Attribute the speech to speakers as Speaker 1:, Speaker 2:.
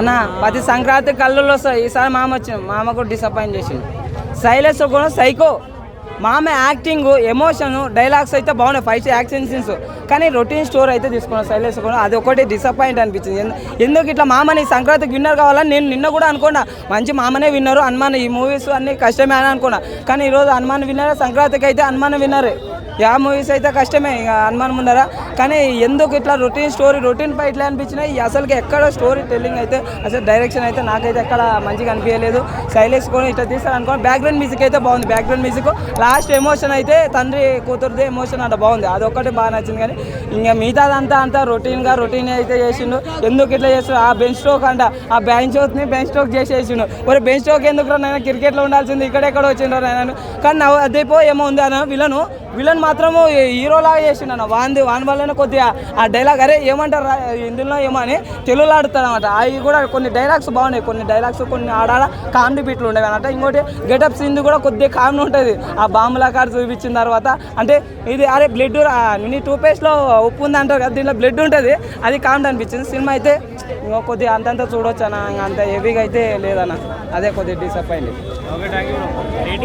Speaker 1: అన్న ప్రతి సంక్రాంతి కళ్ళల్లో వస్తాయి ఈసారి మామ వచ్చింది మామ కూడా డిసప్పాయింట్ చేసింది సైలెన్స్ కూడా సైకో మామ యాక్టింగ్ ఎమోషన్ డైలాగ్స్ అయితే బాగున్నాయి. ఫైవ్ యాక్షన్ సీన్స్ కానీ రొటీన్ స్టోర్ అయితే తీసుకున్నాను సైలెన్స్ కూడా. అది ఒకటి డిసప్పాయింట్ అనిపించింది. ఎందుకు ఇట్లా మామని సంక్రాంతికి విన్నర్ కావాలని నేను నిన్న కూడా అనుకున్నా. మంచి మామనే విన్నారు హనుమాన్ ఈ మూవీస్ అన్ని కష్టమే అని అనుకున్నా. కానీ ఈరోజు హనుమాన్ విన్నారా? సంక్రాంతికి అయితే హనుమాన్ విన్నారే. యా మూవీస్ అయితే కష్టమే. ఇక హనుమాన్ ముందర. కానీ ఎందుకు ఇట్లా రొటీన్ స్టోరీ రొటీన్ పై ఇట్లా అనిపించినాయి అసలుకి ఎక్కడ స్టోరీ టెల్లింగ్ అయితే అసలు డైరెక్షన్ అయితే నాకైతే ఎక్కడ మంచిగా అనిపించలేదు. సైలెన్స్ కూడా ఇట్లా తీస్తారు అనుకోండి బ్యాక్గ్రౌండ్ మ్యూజిక్ అయితే బాగుంది. బ్యాక్గ్రౌండ్ మ్యూజిక్ లాస్ట్ ఎమోషన్ అయితే తండ్రి కూతురుది ఎమోషన్ అంట బాగుంది. అదొక్కటి బాగా నచ్చింది కానీ ఇంకా మిగతాదంతా అంతా రొటీన్గా రొటీన్ అయితే చేసిండు. ఎందుకు ఇట్లా చేస్తున్నాడు ఆ బెంచ్ స్ట్రోక్ అంట. ఆ బెంచ్ స్ట్రోక్ని బెంచ్ స్ట్రోక్ చేసేసిండు. మరి బెంచ్ స్ట్రోక్ ఎందుకు నేను క్రికెట్లో ఉండాల్సింది. ఇక్కడెక్కడ వచ్చిండ్రు నేను కానీ అదే అదేపో ఏమో ఉంది అన్న విలను. విలన్ మాత్రము హీరోలాగా చేసిండు అన్న. వాంది వాని వల్లనే కొద్దిగా ఆ డైలాగ్ అరే ఏమంటారు రా, ఇందులో ఏమో అని తెలుగులో ఆడుతాడు అనమాట అవి కూడా కొన్ని డైలాగ్స్ బాగున్నాయి కొన్ని డైలాగ్స్ కొన్ని ఆడాడ కామెడీ బీట్లు ఉండేవి అనమాట ఇంకోటి గెటప్ సీన్ కూడా కొద్దిగా కామెడీ ఉంటుంది. ఆ బాంబులా కాడ చూపించిన తర్వాత అంటే ఇది అరే బ్లడ్ నీ టూపేస్ట్లో ఉప్పు ఉంది అంటారు కదా దీంట్లో బ్లడ్ ఉంటుంది. అది కామెడీ అనిపించింది. సినిమా అయితే ఇంకో కొద్దిగా అంతంత చూడొచ్చు అన్న ఇంకా అంత హెవీగా అయితే లేదన్న. అదే కొద్దిగా డిసప్పాయింట్